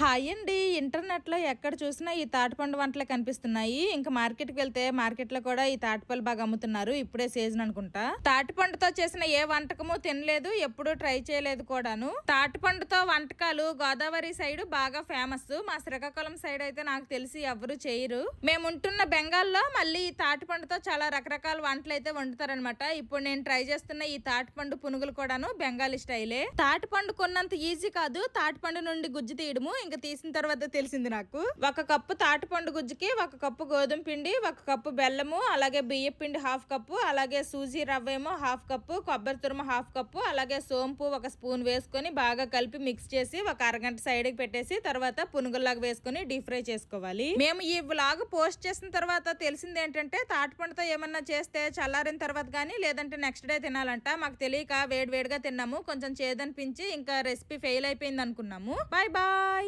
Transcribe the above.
Hi అండి. ఇంటర్నెట్లో ఎక్కడ చూసినా ఈ తాటిపండు వంటలే కనిపిస్తున్నాయి. ఇంకా మార్కెట్కి వెళ్తే మార్కెట్లో కూడా ఈ తాటిపళ్ళు బాగా అమ్ముతున్నారు. ఇప్పుడే సీజన్ అనుకుంటా. తాటిపండుతో చేసిన ఏ వంటకము తినలేదు ఎప్పుడూ ట్రై చేయలేదు కూడాను. తాటిపండుతో వంటకాలు గోదావరి సైడ్ బాగా ఫేమస్. మా శ్రీకాకుళం సైడ్ అయితే నాకు తెలిసి ఎవరు చేయరు. మేము ఉంటున్న బెంగాల్లో మళ్ళీ ఈ తాటిపండుతో చాలా రకరకాల వంటలు అయితే వండుతారనమాట ఇప్పుడు నేను ట్రై చేస్తున్న ఈ తాటిపండు పునుగులు కూడాను బెంగాలీ స్టైలే. తాటిపండు కొన్నంత ఈజీ కాదు. తాటిపండు నుండి గుజ్జు తీయడము ఇంకా తీసిన తర్వాత తెలిసింది నాకు. ఒక కప్పు తాటిపండు గుజ్జుకి ఒక కప్పు గోధుమ పిండి ఒక కప్పు బెల్లము అలాగే బియ్య పిండి హాఫ్ కప్పు అలాగే సూజీ రవ్వ ఏమో హాఫ్ కప్పు కొబ్బరి తురుము హాఫ్ కప్పు అలాగే సోంపు ఒక స్పూన్ వేసుకొని బాగా కలిపి మిక్స్ చేసి ఒక అరగంట సైడ్కి పెట్టేసి తర్వాత పునుగుల్లాగా వేసుకొని డీప్ ఫ్రై చేసుకోవాలి. మేము ఈ వ్లాగ్ పోస్ట్ చేసిన తర్వాత తెలిసింది ఏంటంటే తాటిపండుతో ఏమన్నా చేస్తే చల్లారిన తర్వాత కానీ లేదంటే నెక్స్ట్ డే తినాలంట. మాకు తెలియక వేడి వేడిగా తిన్నాము. కొంచెం చేదనిపించి ఇంకా రెసిపీ ఫెయిల్ అయిపోయింది అనుకున్నాము. Bye bye